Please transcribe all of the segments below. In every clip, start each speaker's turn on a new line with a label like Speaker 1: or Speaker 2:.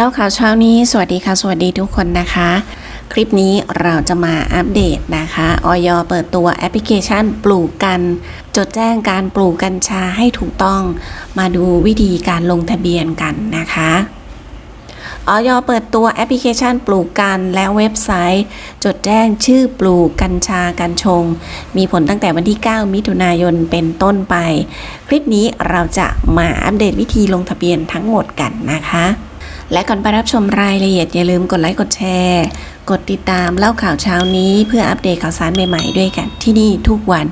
Speaker 1: เล่าข่าวเช้านี้ สวัสดีค่ะ สวัสดีทุกคนนะคะ คลิปนี้เราจะมาอัปเดตนะคะออยเปิดตัวแอปพลิเคชันปลูกกัน จดแจ้งการปลูกกัญชาให้ถูกต้อง มาดูวิธีการลงทะเบียนกันนะคะออยเปิดตัวแอปพลิเคชันปลูกกันและเว็บไซต์ จดแจ้งชื่อปลูกกัญชากัญชง มีผลตั้งแต่วันที่ 9 มิถุนายนเป็นต้นไป คลิปนี้เราจะมาอัปเดตวิธีลงทะเบียนทั้งหมดกันนะคะ และก่อนไปรับชมรายละเอียดอย่าลืมกดไลค์กดแชร์ กดติดตามเล่าข่าวเช้านี้ เพื่ออัปเดตข่าวสารใหม่ ๆ ด้วยกันที่นี่ทุกวัน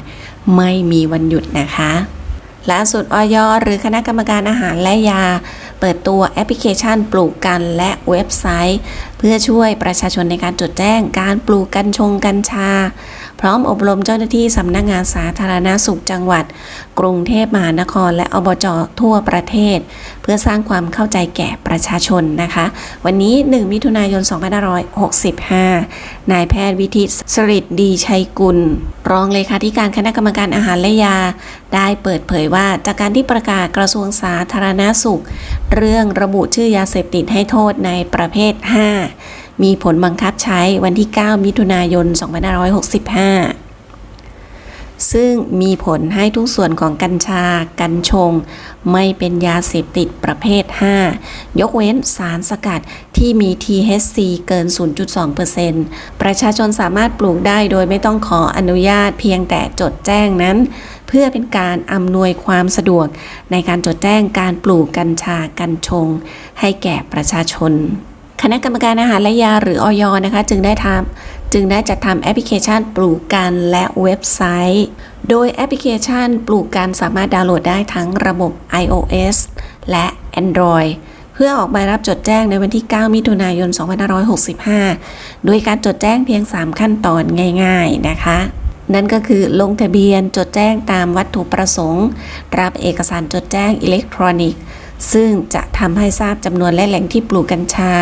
Speaker 1: ไม่มีวันหยุดนะคะล่าสุดออยหรือคณะกรรมการอาหารและยา เปิดตัวแอปพลิเคชันปลูกกันและเว็บไซต์ เพื่อช่วยประชาชนในการจดแจ้งการปลูกกัญชงกัญชา พร้อมอบรมเจ้าหน้าที่สำนักงานสาธารณาสุขจังหวัด กรุงเทพมหานคร และอบจทั่วประเทศ เพื่อสร้างความเข้าใจแก่ประชาชนนะคะ วันนี้ 1 มิถุนายน 2565 นายแพทย์วิทิตสริดดีชัยกุล รองเลขาธิการคณะกรรมการอาหารและยา ได้เปิดเผยว่าจากการที่ประกาศกระทรวงสาธารณาสุข เรื่องระบุชื่อยาเสพติดให้โทษในประเภท 5 มีผลบังคับใช้วันที่ 9 มิถุนายน 2565 ซึ่งมีผลให้ทุกส่วนของกัญชา กัญชง ไม่เป็นยาเสพติดประเภท 5 ยกเว้นสารสกัดที่มี THC เกิน 0.2%ประชาชนสามารถปลูกได้โดยไม่ต้องขออนุญาตเพียงแต่จดแจ้งนั้น เพื่อเป็นการอำนวยความสะดวกในการจดแจ้งการปลูกกัญชา กัญชง ให้แก่ประชาชน คณะกรรมการอาหารและยาหรืออยนะคะ จึงได้ทำจึงได้จัดทำแอปพลิเคชันปลูกกันและเว็บไซต์ โดยแอปพลิเคชันปลูกกันสามารถดาวน์โหลดได้ทั้งระบบ iOS และ Android เพื่อออกใบรับจดแจ้งในวันที่ 9 มิถุนายน 2565 โดยการจดแจ้งเพียง 3 ขั้นตอนง่าย ๆนะคะ นั่นก็คือลงทะเบียนจดแจ้งตามวัตถุประสงค์ รับเอกสารจดแจ้งอิเล็กทรอนิกส์ ซึ่งจะทำให้ทราบจำนวนและแหล่งที่ปลูกกัญชา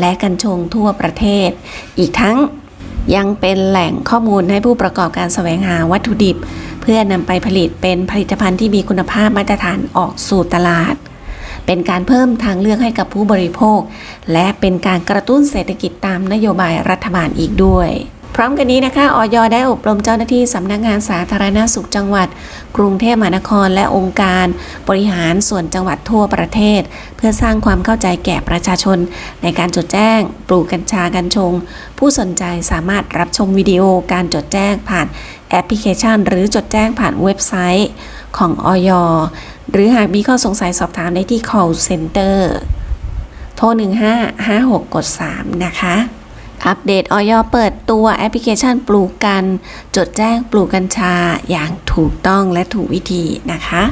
Speaker 1: และกัญชงทั่วประเทศ อีกทั้งยังเป็นแหล่งข้อมูลให้ผู้ประกอบการแสวงหาวัตถุดิบ เพื่อนำไปผลิตเป็นผลิตภัณฑ์ที่มีคุณภาพมาตรฐานออกสู่ตลาด เป็นการเพิ่มทางเลือกให้กับผู้บริโภค และเป็นการกระตุ้นเศรษฐกิจตามนโยบายรัฐบาลอีกด้วย พร้อมกันนี้นะคะออยได้อบรมเจ้าหน้าที่สำนักงานสาธารณาสุขจังหวัด กรุงเทพมหานครและองค์การบริหารส่วนจังหวัดทั่วประเทศ เพื่อสร้างความเข้าใจแก่ประชาชน ในการจดแจ้ง ปลูกกัญชากัญชง ผู้สนใจสามารถรับชมวิดีโอการจดแจ้งผ่านแอปพลิเคชัน หรือจดแจ้งผ่านเว็บไซต์ของออยหรือหากมีข้อสงสัยสอบถามได้ที่ call center โทร 1556 กด 3 นะคะ อัปเดตออยเปิดตัวแอปพลิเคชันปลูกกัน จดแจ้งปลูกกัญชาอย่างถูกต้องและถูกวิธีนะคะ